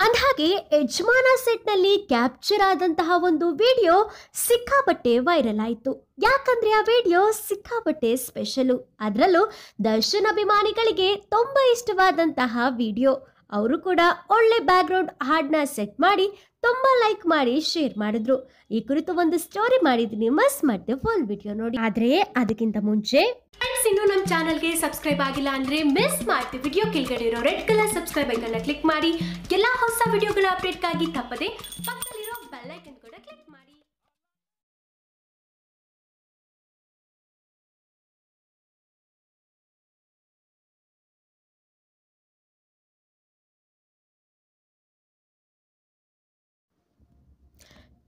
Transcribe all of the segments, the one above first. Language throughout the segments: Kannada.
ಅಂದಹಾಗೆ ಯಜಮಾನ ಸೆಟ್ನಲ್ಲಿ ಕ್ಯಾಪ್ಚರ್ ಆದಂತಹ ಒಂದು ವಿಡಿಯೋ ಸಿಕ್ಕಾಪಟ್ಟೆ ವೈರಲ್ ಆಯಿತು. ಯಾಕಂದ್ರೆ ಆ ವಿಡಿಯೋ ಸಿಕ್ಕಾಪಟ್ಟೆ ಸ್ಪೆಷಲು ಅದರಲ್ಲೂ ದರ್ಶನ್ ಅಭಿಮಾನಿಗಳಿಗೆ ತುಂಬ ಇಷ್ಟವಾದಂತಹ ವಿಡಿಯೋ ಅವರು ಕೂಡ ಒಳ್ಳೆ ಬ್ಯಾಕ್ಗ್ರೌಂಡ್ ಹಾಡನ್ನ ಸೆಟ್ ಮಾಡಿ ತುಂಬ ಲೈಕ್ ಮಾಡಿ ಶೇರ್ ಮಾಡಿದ್ರು. ಈ ಕುರಿತು ಒಂದು ಸ್ಟೋರಿ ಮಾಡಿದ್ದೀನಿ. ಮಸ್ ಮಾಡಿದೆ ಫುಲ್ ವಿಡಿಯೋ ನೋಡಿ. ಆದ್ರೆ ಅದಕ್ಕಿಂತ ಮುಂಚೆ ಇನ್ನು ನಮ್ಮ ಚಾನಲ್ಗೆ ಸಬ್ಸ್ಕ್ರೈಬ್ ಆಗಿಲ್ಲ ಅಂದ್ರೆ ಮಿಸ್ ಮಾಡ್ತೀವಿ ವಿಡಿಯೋ ಕೆಳಗಡೆ ಇರೋ ರೆಡ್ ಕಲರ್ ಸಬ್ಸ್ಕ್ರೈಬ್ ಐಕನ್ನ ಕ್ಲಿಕ್ ಮಾಡಿ. ಎಲ್ಲಾ ಹೊಸ ವಿಡಿಯೋಗಳ ಅಪ್ಡೇಟ್ಗಾಗಿ ತಪ್ಪದೆ ಪಕ್ಕದಲ್ಲಿರೋ ಬೆಲ್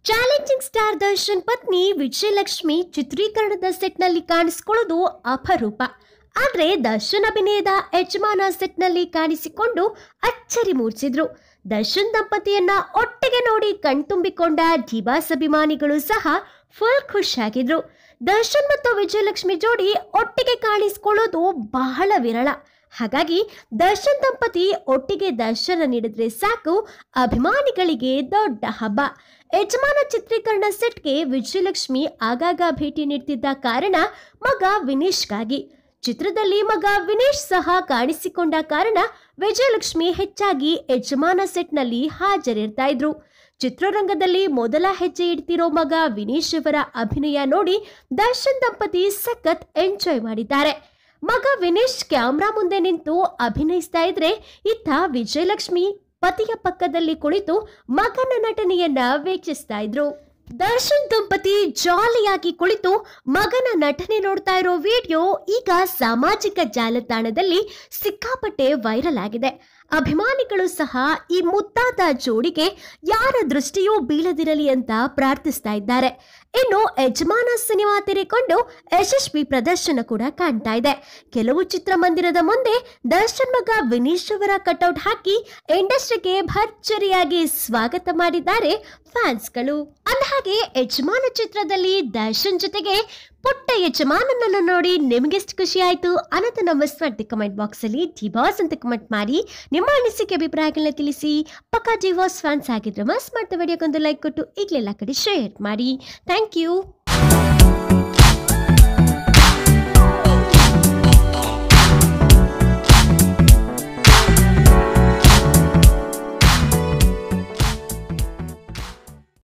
ಚಾಲೆಂಜಿಂಗ್ ಸ್ಟಾರ್ ದರ್ಶನ್ ಪತ್ನಿ ವಿಜಯಲಕ್ಷ್ಮಿ ಚಿತ್ರೀಕರಣದ ಸೆಟ್ನಲ್ಲಿ ಕಾಣಿಸಿಕೊಳ್ಳೋದು ಅಪರೂಪ. ಆದ್ರೆ ದರ್ಶನ್ ಅಭಿನಯದ ಯಜಮಾನ ಸೆಟ್ನಲ್ಲಿ ಕಾಣಿಸಿಕೊಂಡು ಅಚ್ಚರಿ ಮೂಡಿಸಿದ್ರು ದರ್ಶನ್ ದಂಪತಿಯನ್ನ ಒಟ್ಟಿಗೆ ನೋಡಿ ಕಣ್ತುಂಬಿಕೊಂಡ ಡಿಬಾಸ್ ಅಭಿಮಾನಿಗಳು ಸಹ ಫುಲ್ ಖುಷಿಯಾಗಿದ್ರು. ದರ್ಶನ್ ಮತ್ತು ವಿಜಯಲಕ್ಷ್ಮಿ ಜೋಡಿ ಒಟ್ಟಿಗೆ ಕಾಣಿಸಿಕೊಳ್ಳೋದು ಬಹಳ ವಿರಳ. ಹಾಗಾಗಿ ದರ್ಶನ್ ದಂಪತಿ ಒಟ್ಟಿಗೆ ದರ್ಶನ ನೀಡಿದ್ರೆ ಸಾಕು. ಅಭಿಮಾನಿಗಳಿಗೆ ದೊಡ್ಡ ಹಬ್ಬ. ಯಜಮಾನ ಚಿತ್ರೀಕರಣ ಸೆಟ್ಗೆ ವಿಜಯಲಕ್ಷ್ಮಿ ಆಗಾಗ ಭೇಟಿ ನೀಡ್ತಿದ್ದ ಕಾರಣ ಮಗ ವಿನೇಶ್ಗಾಗಿ. ಚಿತ್ರದಲ್ಲಿ ಮಗ ವಿನೇಶ್ ಸಹ ಕಾಣಿಸಿಕೊಂಡ ಕಾರಣ ವಿಜಯಲಕ್ಷ್ಮಿ ಹೆಚ್ಚಾಗಿ ಯಜಮಾನ ಸೆಟ್ನಲ್ಲಿ ಹಾಜರಿರ್ತಾ ಇದ್ರು. ಚಿತ್ರರಂಗದಲ್ಲಿ ಮೊದಲ ಹೆಜ್ಜೆ ಇಡ್ತಿರೋ ಮಗ ವಿನೇಶ್ ಅವರ ಅಭಿನಯ ನೋಡಿ ದರ್ಶನ್ ದಂಪತಿ ಸಖತ್ ಎಂಜಾಯ್ ಮಾಡಿದ್ದಾರೆ. ಮಗ ವಿನೇಶ್ ಕ್ಯಾಮ್ರಾ ಮುಂದೆ ನಿಂತು ಅಭಿನಯಿಸ್ತಾ ಇದ್ರೆ ಇತ್ತ ವಿಜಯಲಕ್ಷ್ಮಿ ಪತಿಯ ಪಕ್ಕದಲ್ಲಿ ಕುಳಿತು ಮಗನ ನಟನೆಯನ್ನ ವೀಕ್ಷಿಸ್ತಾ ಇದ್ರು. ದರ್ಶನ್ ದಂಪತಿ ಜಾಲಿಯಾಗಿ ಕುಳಿತು ಮಗನ ನಟನೆ ನೋಡ್ತಾ ಇರೋ ವಿಡಿಯೋ ಈಗ ಸಾಮಾಜಿಕ ಜಾಲತಾಣದಲ್ಲಿ ಸಿಕ್ಕಾಪಟ್ಟೆ ವೈರಲ್ ಆಗಿದೆ. ಅಭಿಮಾನಿಗಳು ಸಹ ಈ ಮುದ್ದಾದ ಜೋಡಿಗೆ ಯಾರ ದೃಷ್ಟಿಯೂ ಬೀಳದಿರಲಿ ಅಂತ ಪ್ರಾರ್ಥಿಸ್ತಾ ಇದ್ದಾರೆ. ಇನ್ನು ಯಜಮಾನ ಸಿನಿಮಾ ತೆರೆಕೊಂಡು ಯಶಸ್ವಿ ಪ್ರದರ್ಶನ ಕೂಡ ಕಾಣ್ತಾ ಇದೆ. ಕೆಲವು ಚಿತ್ರಮಂದಿರದ ಮುಂದೆ ದರ್ಶನ್ ಮಗ ವಿನೀಶ್ ಅವರ ಕಟೌಟ್ ಹಾಕಿ ಇಂಡಸ್ಟ್ರಿಗೆ ಭರ್ಜರಿಯಾಗಿ ಸ್ವಾಗತ ಮಾಡಿದ್ದಾರೆ ಫ್ಯಾನ್ಸ್ಗಳು. ಅಂದಹಾಗೆ ಯಜಮಾನ ಚಿತ್ರದಲ್ಲಿ ದರ್ಶನ್ ಜೊತೆಗೆ ಪುಟ್ಟ ಯಜಮಾನನನ್ನು ನೋಡಿ ನಿಮಗೆಷ್ಟು ಖುಷಿ ಆಯಿತು ಅನ್ನೋದು ನಮ್ಮ ಸ್ಪರ್ಧೆ ಕಮೆಂಟ್ ಬಾಕ್ಸಲ್ಲಿ ಡಿವಾಸ್ ಅಂತ ಕಮೆಂಟ್ ಮಾಡಿ ನಿಮ್ಮ ಅನಿಸಿಕೆ ಅಭಿಪ್ರಾಯಗಳನ್ನ ತಿಳಿಸಿ. ಪಕ್ಕ ಡಿವಾಸ್ ಫ್ಯಾನ್ಸ್ ಆಗಿದ್ರೆ ಮಸ್ ಮಾಡ್ತಾ ವಿಡಿಯೋಗೊಂದು ಲೈಕ್ ಕೊಟ್ಟು ಈಗಲೆಲ್ಲ ಕಡೆ ಶೇರ್ ಮಾಡಿ. Thank you